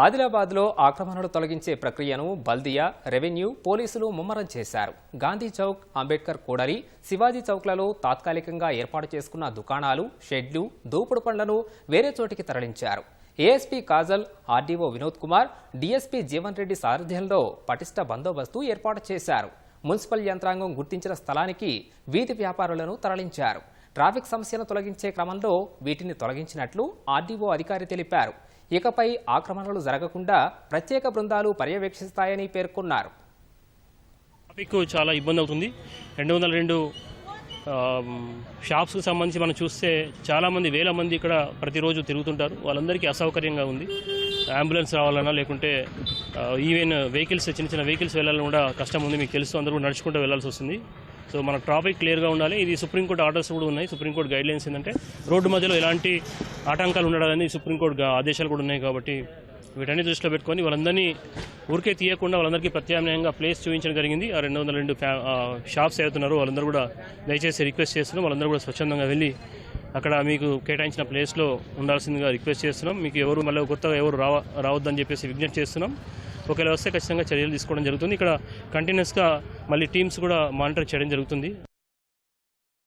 ఆదిలాబాద్లో ఆక్రమణలు తొలగించే ప్రక్రియను బల్దియా రెవెన్యూ పోలీసులు ముమ్మరం చేశారు. గాంధీ చౌక్ అంబేద్కర్ కూడలి శివాజీ చౌక్లలో తాత్కాలికంగా ఏర్పాటు చేసుకున్న దుకాణాలు షెడ్లు దూపుడు పండ్లను వేరే చోటికి తరలించారు. ASP Kajal RDO Vinod Kumar DSP Jeevan Reddy సారథ్యంలో పటిష్ట బందోబస్తు ఏర్పాటు చేశారు. మున్సిపల్ యంత్రాంగం గుర్తించిన స్థలానికి వీధి వ్యాపారులను తరలించారు. ట్రాఫిక్ సమస్యను తొలగించే క్రమంలో వీటిని తొలగించినట్లు ఆర్డీఓ అధికారి తెలిపారు. ఇకపై ఆక్రమణలు జరగకుండా ప్రత్యేక బృందాలు పర్యవేక్షిస్తాయని పేర్కొన్నారు. ట్రాఫిక్ చాలా ఇబ్బంది అవుతుంది. రెండు వందల రెండు షాప్స్కి సంబంధించి మనం చూస్తే చాలామంది వేల మంది ఇక్కడ ప్రతిరోజు తిరుగుతుంటారు. వాళ్ళందరికీ అసౌకర్యంగా ఉంది. అంబులెన్స్ రావాలన్నా లేకుంటే ఈవెన్ వెహికల్స్ చిన్న చిన్న వెహికల్స్ వెళ్ళాలని కూడా కష్టం ఉంది. మీకు తెలుసు అందరూ నడుచుకుంటూ వెళ్ళాల్సి వస్తుంది. సో మన ట్రాఫిక్ క్లియర్గా ఉండాలి. ఇది సుప్రీంకోర్టు ఆర్డర్స్ కూడా ఉన్నాయి. సుప్రీంకోర్టు గైడ్ లైన్స్ ఏంటంటే రోడ్డు మధ్యలో ఎలాంటి ఆటంకాలు ఉండడాలని సుప్రీంకోర్టు ఆదేశాలు కూడా ఉన్నాయి కాబట్టి వీటన్ని దృష్టిలో పెట్టుకొని వాళ్ళందరినీ ఊరికే తీయకుండా వాళ్ళందరికీ ప్రత్యామ్నాయంగా ప్లేస్ చూపించడం జరిగింది. ఆ రెండు వందల రెండు షాప్స్ అవుతున్నారు వాళ్ళందరూ కూడా దయచేసి రిక్వెస్ట్ చేస్తున్నాం. వాళ్ళందరూ కూడా స్వచ్ఛందంగా వెళ్ళి అక్కడ మీకు కేటాయించిన ప్లేస్లో ఉండాల్సిందిగా రిక్వెస్ట్ చేస్తున్నాం. మీకు ఎవరు మళ్ళీ కొత్తగా ఎవరు రావ రావద్దని చెప్పేసి విజ్ఞప్తి చేస్తున్నాం. ఒకవేళ వస్తే ఖచ్చితంగా చర్యలు తీసుకోవడం జరుగుతుంది. ఇక్కడ కంటిన్యూస్గా మళ్ళీ టీమ్స్ కూడా మానిటర్ చేయడం జరుగుతుంది.